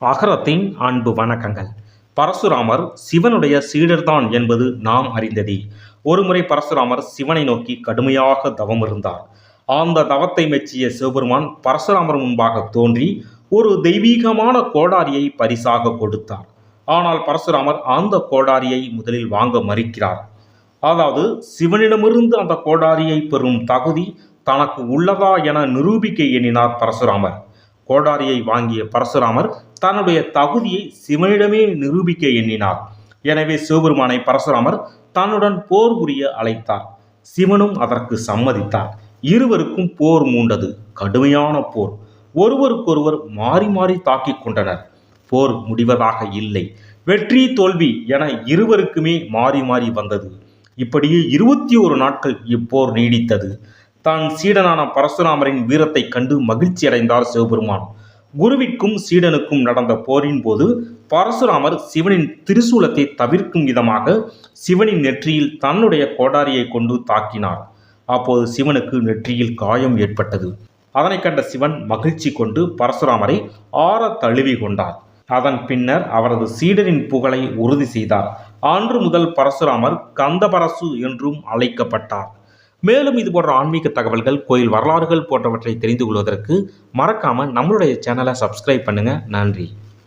அகரத்தின் அன்பு வணக்கங்கள். பரசுராமர் சிவனுடைய சீடர்தான் என்பது நாம் அறிந்ததே. ஒருமுறை பரசுராமர் சிவனை நோக்கி கடுமையாக தவம் இருந்தார். அந்த தவத்தை மெச்சிய சிவபெருமான் பரசுராமர் முன்பாக தோன்றி ஒரு தெய்வீகமான கோடாரியை பரிசாக கொடுத்தார். ஆனால் பரசுராமர் அந்த கோடாரியை முதலில் வாங்க மறுக்கிறார். அதாவது சிவனிடமிருந்து அந்த கோடாரியை பெறும் தகுதி தனக்கு உள்ளதா என நிரூபிக்க எண்ணினார் பரசுராமர். கோடாரியை வாங்கிய பரசுராமர் தன்னுடைய தகுதியை சிவனிடமே நிரூபிக்க எண்ணினார். எனவே சிவபெருமானை பரசுராமர் தன்னுடன் போர் புரிய அழைத்தார். சிவனும் அதற்கு சம்மதித்தார். இருவருக்கும் போர் மூண்டது கடுமையான போர். ஒருவருக்கொருவர் மாறி மாறி தாக்கிக் கொண்டனர். போர் முடிவதாக இல்லை. வெற்றி தோல்வி என இருவருக்குமே மாறி மாறி வந்தது. இப்படியே இருபத்தி ஒரு நாட்கள் இப்போர் நீடித்தது. தான் சீடனான பரசுராமரின் வீரத்தைக் கண்டு மகிழ்ச்சி அடைந்தார் சிவபெருமான். குருவிற்கும் சீடனுக்கும் நடந்த போரின் போது பரசுராமர் சிவனின் திரிசூலத்தை தவிர்க்கும் விதமாக சிவனின் நெற்றியில் தன்னுடைய கோடாரியை கொண்டு தாக்கினார். அப்போது சிவனுக்கு நெற்றியில் காயம் ஏற்பட்டது. அதனை கண்ட சிவன் மகிழ்ச்சி கொண்டு பரசுராமரை ஆற தழுவி கொண்டார். அதன் பின்னர் அவரது சீடரின் புகழை உறுதி செய்தார். அன்று முதல் பரசுராமர் கந்தபரசு என்றும் அழைக்கப்பட்டார். மேலும் இது போன்ற ஆன்மீக தகவல்கள் கோயில் வரலாறுகள் போன்றவற்றை தெரிந்து கொள்வதற்கு மறக்காமல் நம்மளுடைய சேனலை சப்ஸ்கிரைப் பண்ணுங்கள் நன்றி.